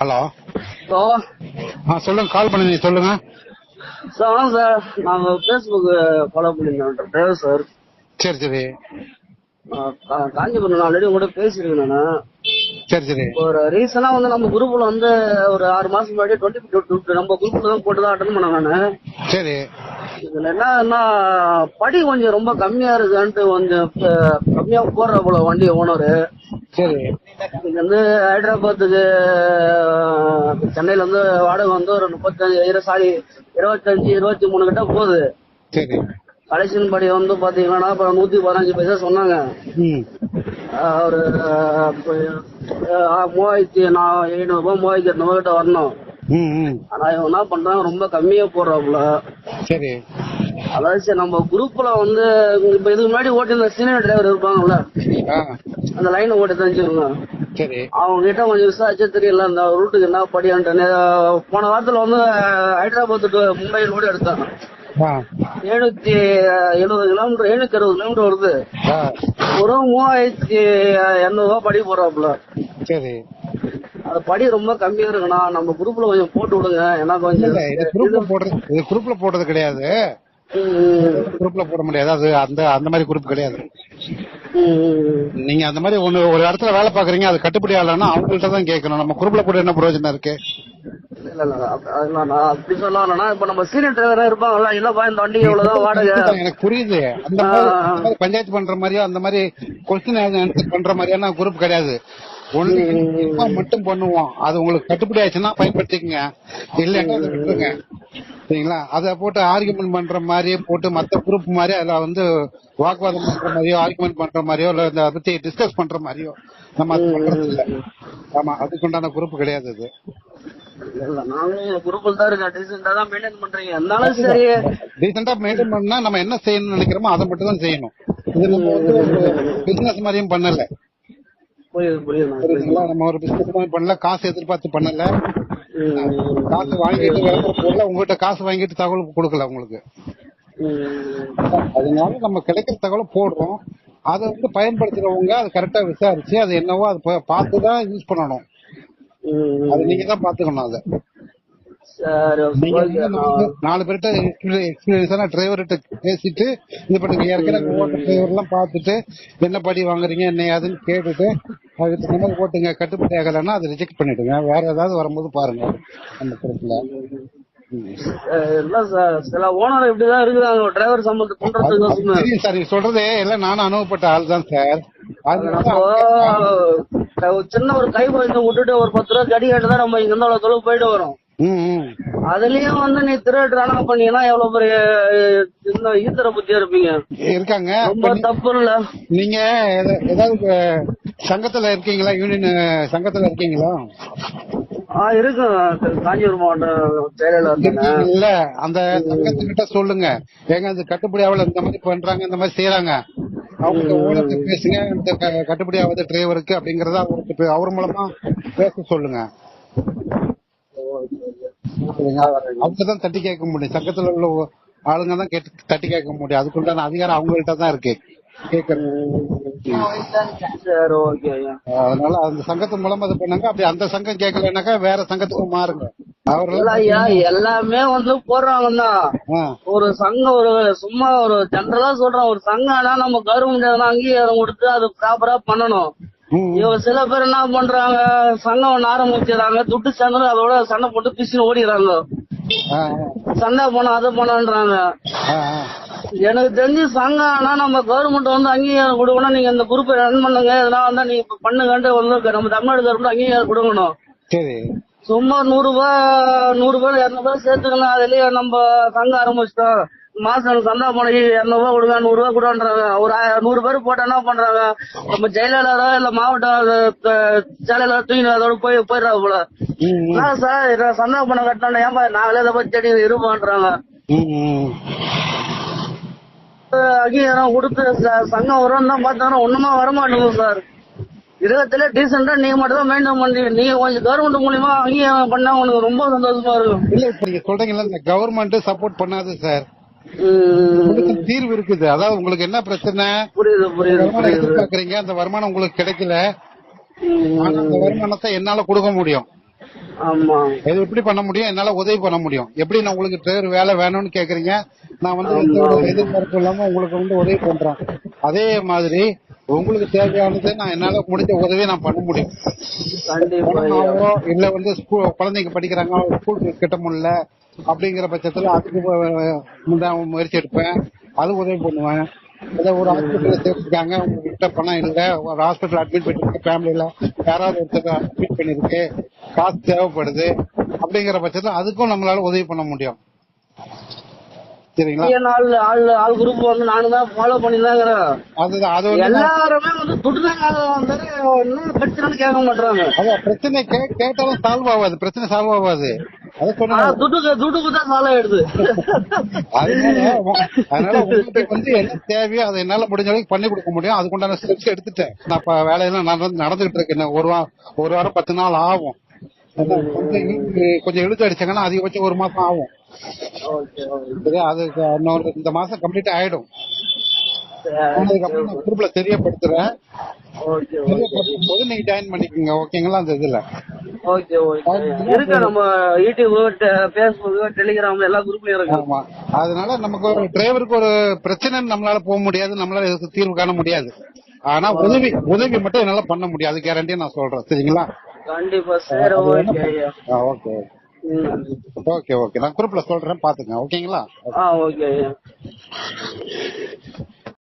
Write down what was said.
Hello. Hello. ஆ சொல்லுங்க கால் பண்ணி சொல்லுங்க. சார் வணக்கம் சார். நாங்க ஃபேஸ்புக் ஃபாலோ பண்ணியிருந்தோம். Driver sir. சரி சரி. நான் காஞ்சிபுரம் ஆல்ரெடி உங்கள்கிட்ட பேசியிருக்கேன் நான். சரி சரி. ஒரு ரீசனா வந்து நம்ம குரூப்ல வந்து ஒரு ஆறு மாசம் முன்னாடி டுவெண்ட்டி நம்ம குரூப்ல தான் போட்டு தான் அட்டன் பண்ணேன் நானு. சரி. இதுல என்னன்னா படி கொஞ்சம் ரொம்ப கம்மியா இருக்குன்ட்டு கொஞ்சம் கம்மியா போடுற போல வண்டி ஓனரு. சரி. இங்க வந்து ஹைதராபாத்துக்கு சென்னையில வந்து வாடகை வந்து ஒரு முப்பத்தஞ்சு சாரி இருபத்தஞ்சு இருபத்தி மூணு கிட்ட போகுது. சரி. கலெக்ஷன் படி வந்து பாத்தீங்கன்னா இப்ப நூத்தி பதினஞ்சு பைசா சொன்னாங்க. ஒரு மூவாயிரத்தி எழுநூறு ரூபாய் மூவாயிரத்தி எட்நூறு கிட்ட வரணும். ஆனா இவங்க என்ன பண்றாங்க ரொம்ப கம்மியா போடுறாப்புல. சரி. அதாவது சரி நம்ம குரூப்ல வந்து இப்ப இதுக்கு முன்னாடி ஓட்டிருந்த சீனியர் டிரைவர் இருப்பாங்கல்ல? அந்த லைன் ஓட்டி தெரிஞ்சுக்கோங்க சரி. அவங்க கிட்ட கொஞ்சம் விசாரிச்சா தெரியல. அந்த ரூட்டுக்கு என்ன படியான்ட்டு போன வாரத்துல வந்து ஹைதராபாத் டு மும்பை ரோடு எடுத்தாங்க. எழுநூத்தி எழுபது கிலோமீட்டர் எழுநூத்தி அறுபது கிலோமீட்டர் வருது. ஒரு மூவாயிரத்தி எண்ணூறு ரூபாய் படி போடுறாப்புல சரி. அது படி ரொம்ப கம்மியா இருக்குண்ணா. நம்ம குரூப்ல கொஞ்சம் போட்டு விடுங்க. ஏன்னா கொஞ்சம் இது குரூப்ல போடுறது இது குரூப்ல போடுறது கிடையாது. குரூப்ல போட முடியாது. அது அந்த அந்த மாதிரி குரூப் கிடையாது. நீங்க அந்த மாதிரி ஒண்ணு ஒரு இடத்துல வேலை பாக்குறீங்க அது கட்டுப்படி ஆகலன்னா அவங்கள்ட்ட தான் கேட்கணும். நம்ம குரூப்ல போட்டு என்ன பிரயோஜனம் இருக்கு? அப்படி இப்ப நம்ம சீனியர் டிரைவரா இருப்பாங்கல்ல இல்லப்பா இந்த வண்டிக்கு இவ்வளவுதான் வாடகை? எனக்கு புரியுது. அந்த அந்த பஞ்சாயத்து பண்ற மாதிரியோ அந்த மாதிரி கொஸ்டின் ஆன்சர் பண்ற மாதிரியான குரூப் கிடையாது. மட்டும் பண்ணுவோம். அது உங்களுக்கு கட்டுப்படி ஆச்சுன்னா பயன்படுத்திக்கங்க. இல்லைன்னா அதை விட்டுருங்க. சரிங்களா? அதை போட்டு ஆர்குமெண்ட் பண்ற மாதிரி போட்டு மத்த குரூப் மாதிரி அதுல வந்து வாக்குவாதம் பண்ற மாதிரியோ ஆர்குமெண்ட் பண்ற மாதிரியோ இல்ல இதை பத்தி டிஸ்கஸ் பண்ற மாதிரியோ நம்ம அது பண்றது இல்ல. ஆமா அதுக்குண்டான குரூப் கிடையாது அது. இல்ல, இல்ல என்ன செய்யணும்னு நினைக்கிறோமோ அதை மட்டும் தான் செய்யணும். இது நம்ம வந்து பிசினஸ் மாதிரியும் பண்ணல. நம்ம ஒரு பிசினஸ் மாதிரி பண்ணல காசு எதிர்பார்த்து பண்ணல. காசு வாங்கிட்டு விளம்பரம் போடல உங்ககிட்ட காசு வாங்கிட்டு தகவல் கொடுக்கல உங்களுக்கு. அதனால நம்ம கிடைக்கிற தகவலை போடுறோம். அதை வந்து பயன்படுத்துறவங்க அதை கரெக்டா விசாரிச்சு அது என்னவோ அதை பார்த்து தான் யூஸ் பண்ணணும். அது நீங்க தான் பாத்துக்கணும் அதை சரி நீங்க ஓகே வந்து நாலு- நாலு பேர்கிட்ட எக்ஸ்பீரியன்ஸான டிரைவர்கிட்ட பேசிட்டு இது பண்ணுங்க ஏற்கனவே ஓட்ட டிரைவர் எல்லாம் பார்த்துட்டு என்ன படி வாங்குறீங்க என்ன ஏதுன்னு கேட்டுட்டு அதுக்கு தகுந்த மாதிரி ஓட்டுங்க கட்டுப்படி ஆகலைன்னா அதை ரிஜெக்ட் பண்ணிடுங்க. வேற ஏதாவது வரும்போது பாருங்க அந்த சார் சில ஓனர் இப்படிதான் இருக்குதாங்க டிரைவர் சம்பளத்தை பண்றதுக்கு சார் நீங்க சொல்றது எல்லாம் நானும் அனுபவப்பட்ட ஆள் தான் சார். சின்ன ஒரு கை விட்டுட்டு ஒரு பத்து ரூபா கடி கேட்டு தான் நம்ம இங்க இருந்து அவ்வளவு போயிட்டு வரோம். அதுலயும் வந்து நீ திருடுறானா பண்ணீங்கன்னா எவ்வளவு பெரிய இந்த ஈத்தர புத்தியா இருப்பீங்க. இருக்காங்க. ரொம்ப தப்பு இல்ல நீங்க ஏதாவது சங்கத்துல இருக்கீங்களா? யூனியன் சங்கத்துல இருக்கீங்களா? ஆஹ் இருக்கு காஞ்சிபுரம் மாவட்டம் செயலாளர் இல்ல அந்த சங்கத்துக்கிட்ட சொல்லுங்க. ஏங்க அது கட்டுப்படி ஆகல இந்த மாதிரி பண்றாங்க இந்த மாதிரி செய்யறாங்க அவங்க ஓனர்கிட்ட பேசுங்க. இந்த கட்டுப்படி ஆகாத டிரைவருக்கு அப்படிங்கறத அவருக்கு அவர் மூலமா பேச சொல்லுங்க. சரிங்களா? அவங்க தான் தட்டி கேட்க முடியும். சங்கத்துல உள்ள ஆளுங்க தான் கேட்டு தட்டி கேட்க முடியும். அதுக்குண்டான அதிகாரம் அவங்கள்ட்ட தான் இருக்கு. அதனால அந்த சங்கத்து மூலமா இது பண்ணாங்க. அப்படி அந்த சங்கம் கேட்கலனாக்கா வேற சங்கத்துக்கு மாறுங்க. எல்லாமே வந்து போடுறாங்கன்னா ஒரு சங்கம் ஒரு சும்மா ஒரு ஜென்ரலா சொல்றேன். ஒரு சங்கம்னா நம்ம கவர்மெண்ட் அங்கீகாரம் கொடுத்து அது ப்ராப்பரா பண்ணணும். சில பேர் என்ன பண்றாங்க சங்கம் ஒண்ணு ஆரம்பிச்சிடறாங்க துட்டு சேர்ந்து அதோட சண்டை போட்டு பிசின்னு ஓடிடுறாங்க. சண்டை போனோம் அதை ஆ. எனக்கு தெரிஞ்சு சங்கம்னா நம்ம கவர்மெண்ட் வந்து அங்கீகாரம் கொடுக்கணும் நீங்க இந்த குரூப்பை ரன் பண்ணுங்க. இதெல்லாம் வந்து நீங்க பண்ணுங்கன்ட்டு வந்து நம்ம தமிழ்நாடு கவர்மெண்ட் அங்கீகாரம் கொடுக்கணும். சும்மா நூறு ரூபாய் நூறு ரூபாய் இருநூறு ரூபாய் சேர்த்துக்கலாம் அதுலயே நம்ம சங்கம் ஆரம்பிச்சிட்டோம். மாசம் சந்தா போன இருநூறு ரூபாய் கொடுங்க நூறு ரூபாய் கொடுன்றாங்க ஒரு நூறு பேர் போட்டா என்ன பண்றாங்க? நம்ம ஜெயலலிதா இல்ல மாவட்ட அஹ், செயலாளர் தூக்கி அதோட போய் போயிடுறாங்க போல. என்ன சார் சந்தா பணம் கட்டினா ஏன்பா நாங்களே இதை பத்தி தேடி இருப்போன்றாங்க அங்கீகாரம் கொடுத்து சங்கம் வரும் தான் பார்த்தாங்கன்னா ஒண்ணுமா வரமாட்டேங்குது சார். இருபத்துல டீசெண்டா நீங்க மட்டும் தான் மெயின்டைன் பண்றீங்க. நீங்க கொஞ்சம் கவர்மெண்ட் மூலியமா அங்கீகாரம் பண்ணா உனக்கு ரொம்ப சந்தோஷமா இருக்கும். இல்ல இப்ப நீங்க சொல்றீங்கல்ல இந்த கவர்மெண்ட் சப்போர்ட் பண்ணாது சார். உங்களுக்கு தீர்வு இருக்குது. அதாவது உங்களுக்கு என்ன பிரச்சனை? புரியுது புரியுது அந்த வருமானம் உங்களுக்கு கிடைக்கல. அந்த வருமானத்தை என்னால கொடுக்க முடியும். ஆமா. இது எப்படி பண்ண முடியும்? என்னால உதவி பண்ண முடியும். எப்படி நான் உங்களுக்கு டிரைவர் வேலை வேணும்னு கேக்குறீங்க? நான் வந்து எதிர்பார்ப்பு இல்லாம உங்களுக்கு வந்து உதவி பண்றேன். அதே மாதிரி உங்களுக்கு தேவையானது நான் என்னால முடிஞ்ச உதவியை நான் பண்ண முடியும். இல்ல வந்து ஸ்கூல் குழந்தைங்க படிக்கிறாங்க ஸ்கூல் கட்ட முடியல அப்படிங்கிற பட்சத்துல அதுக்கு முயற்சி எடுப்பேன். அது உதவி பண்ணுவேன். ஏதோ ஒரு ஹாஸ்பிட்டல் சேர்த்துருக்காங்க. உங்ககிட்ட பணம் இல்ல. ஒரு ஹாஸ்பிட்டல் அட்மிட் பண்ணிருக்கு ஃபேமிலியில யாராவது ஒருத்தர் அட்மிட் பண்ணிருக்கு. காசு தேவைப்படுது. அப்படிங்கிற பட்சத்துல அதுக்கும் நம்மளால உதவி பண்ண முடியும். சரிங்களா? நாலு ஆள் ஆள் குரூப் வந்து நானும் தான் ஃபாலோ பண்ணி அதுதான் அது வந்து எல்லாருமே வந்து துட்டுதாங்க வந்தாரு இன்னும் பிரச்சனைன்னு கேட்க மாட்டாங்க அதான் பிரச்சனை கேட்டாலும் சால்வ் ஆகாது பிரச்சனை சால்வ் ஆகாது அதனால உங்களுக்கு வந்து என்ன தேவையோ அதை என்னால முடிஞ்ச அளவுக்கு பண்ணி கொடுக்க முடியும். அதுக்குண்டான ஸ்டெப்ஸ் எடுத்துட்டேன். நான் இப்ப வேலையெல்லாம் நடந்து நடந்துகிட்டு இருக்கேன் ஒரு வாரம் ஒரு வாரம் பத்து நாள் ஆகும். கொஞ்சம் இழு- கொஞ்சம் இழுத்து அடிச்சாங்கன்னா அதிகபட்சம் ஒரு மாசம் ஆகும். Okay okay. சரியா அது இந்த மாசம் கம்ப்ளீட் ஆயிடும். அதுக்கப்புறம் குரூப்ல தெரியப்படுத்துறேன். போது நீங்க ஜாயின் பண்ணிக்கோங்க. ஓகேங்களா அந்த இதுல? Okay okay. இருக்கு நம்ம யூடியூப் பேஸ்புக் டெலிகிராம் எல்லா குரூப்லயும் இருக்கு? அதனால நமக்கு ஒரு டிரைவருக்கு ஒரு பிரச்சனை நம்மளால போக முடியாது நம்மளால இதுக்கு தீர்வு காண முடியாது. ஆனா உதவி உதவி மட்டும் என்னால பண்ண முடியாது கேரண்டியா நான் சொல்றேன். சரிங்களா? கண்டிப்பா சரி ஓகே ஓகே. ஓகே. ஓகே நான் குரூப்ல சொல்றேன் பாத்துங்க ஓகேங்களா? ஆ ஓகே